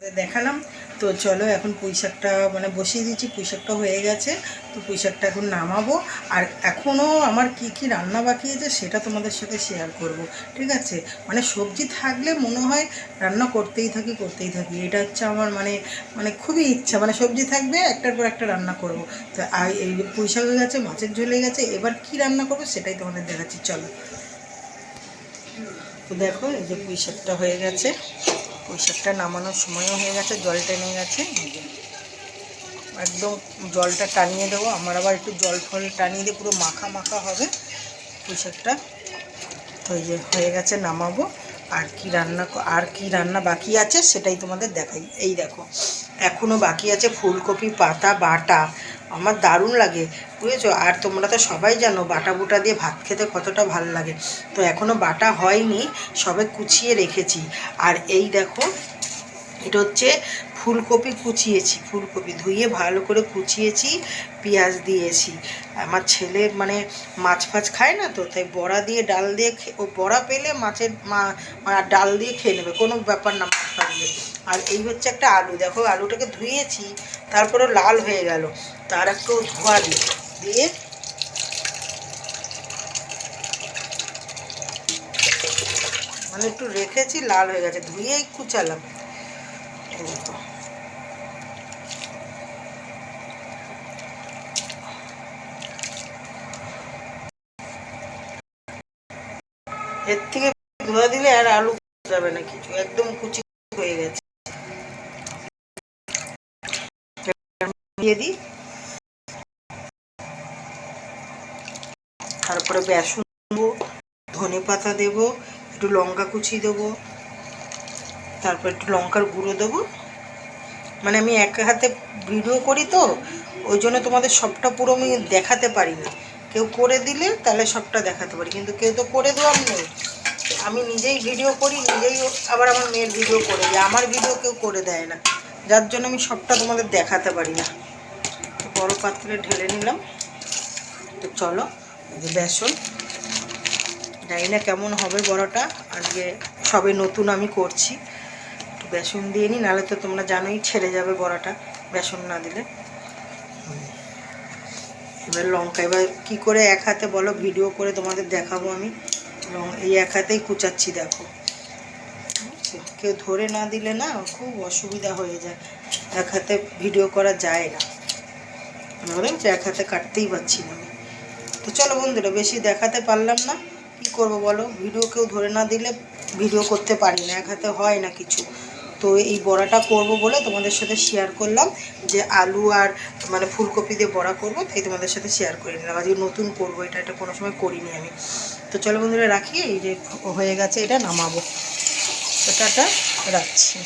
দেখালাম। তো চলো এখন পুঁই শাকটা মানে বসিয়ে দিয়েছি পুঁই শাকটা হয়ে গেছে। তো পুঁই শাকটা এখন নামাবো। আর এখনও আমার কি কি রান্না বাকি আছে সেটা তোমাদের সাথে শেয়ার করব। ঠিক আছে? মানে সবজি থাকলে মনে হয় রান্না করতেই থাকি করতেই থাকি। এটা হচ্ছে আমার মানে মানে খুবই ইচ্ছা। মানে সবজি থাকবে, একটার পর একটা রান্না করব। তো এই যে পুঁই শাক হয়ে গেছে, মাছের ঝোল হয়ে গেছে। এবার কি রান্না করব সেটাই তোমাদের দেখাচ্ছি। চলো। তো দেখো, এই যে পুঁই শাকটা হয়ে গেছে। পুঁই শাকটা নামানোর সময়ও হয়ে গেছে, জল টেনে গেছে। একদম জলটা টানিয়ে দেবো, আমার আবার একটু জল ফল টানিয়ে দিয়ে পুরো মাখা মাখা হবে পুঁই হয়ে গেছে নামাবো, আর কি রান্না আর কি রান্না বাকি আছে সেটাই তোমাদের দেখাই। এই দেখো এখনও বাকি আছে ফুলকপি, পাতা, বাটা। আমার দারুণ লাগে, বুঝেছ? আর তোমরা তো সবাই জানো, বাটা বুটা দিয়ে ভাত খেতে কতটা ভালো লাগে। তো এখনও বাটা হয়নি, সবে কুচিয়ে রেখেছি। আর এই দেখো এটা হচ্ছে ফুলকপি কুচিয়েছি, ফুলকপি ধুয়ে ভালো করে কুচিয়েছি, পেঁয়াজ দিয়েছি আমার ছেলে মানে মাছ ফাছ খায় না তো, তাই বড়া দিয়ে ডাল দিয়ে ও বড়া পেলে মাছের মা ডাল দিয়ে খেয়ে নেবে, কোনো ব্যাপার না মাছ ফাছ দিয়ে আর এই হচ্ছে একটা আলু, দেখো আলুটাকে ধুয়েছি তারপরে লাল হয়ে গেল, তার একটু ধোয়া দিই দিয়ে মানে একটু রেখেছি, লাল হয়ে গেছে, ধুয়েই কুচালাম। এর থেকে ধোয়া দিলে আর আলু যাবে না কিছু, একদম কুচি হয়ে গেছে। তারপরে বেসন দেবো ধনে পাতা দেবো, একটু লঙ্কা কুচি দেবো। তারপর একটু লঙ্কার গুঁড়ো দেবো। মানে আমি এক হাতে ভিডিও করি তো, ওই জন্য তোমাদের সবটা পুরো আমি দেখাতে পারি না কেউ করে দিলে তাহলে সবটা দেখাতে পারি, কিন্তু কেউ তো করে দেওয়ার নেই। আমি নিজেই ভিডিও করি, নিজেই আবার আমার মেয়ের ভিডিও করে দিই, আমার ভিডিও কেউ করে দেয় না। যার জন্য আমি সবটা তোমাদের দেখাতে পারি না। বড় পাত্রে ঢেলে নিলাম। তো চলো বেসন। জানি না কেমন হবে বড়টা, আজকে সবে নতুন আমি করছি। বেসন দিয়ে নিই নাহলে তো তোমরা জানোই ছেড়ে যাবে বড়াটা, বেসন না দিলে। এবার লঙ্কা, এবার কী করে এক হাতে বলো, ভিডিও করে তোমাদের দেখাবো আমি। এই এক হাতেই কুচাচ্ছি, দেখো। কেউ ধরে না দিলে না খুব অসুবিধা হয়ে যায়। এক হাতে ভিডিও করা যায় না। আমরা দেখছি এক হাতে কাটতেই পারছি না আমি। তো চলো বন্ধুরা, বেশি দেখাতে পারলাম না। কি করব বলো? ভিডিও কেউ ধরে না দিলে ভিডিও করতে পারি না। এক হাতে হয় না কিছু। তো এই বড়াটা করব বলে তোমাদের সাথে শেয়ার করলাম যে আলু আর মানে ফুলকপি দিয়ে বড়া করব, তাই তোমাদের সাথে শেয়ার করে নিলাম। আজকে নতুন করব এটা এটা কোনো সময় করিনি আমি। তো চলো বন্ধুরা রাখি, এই যে হয়ে গেছে, এটা নামাবো। এটা রাখছি।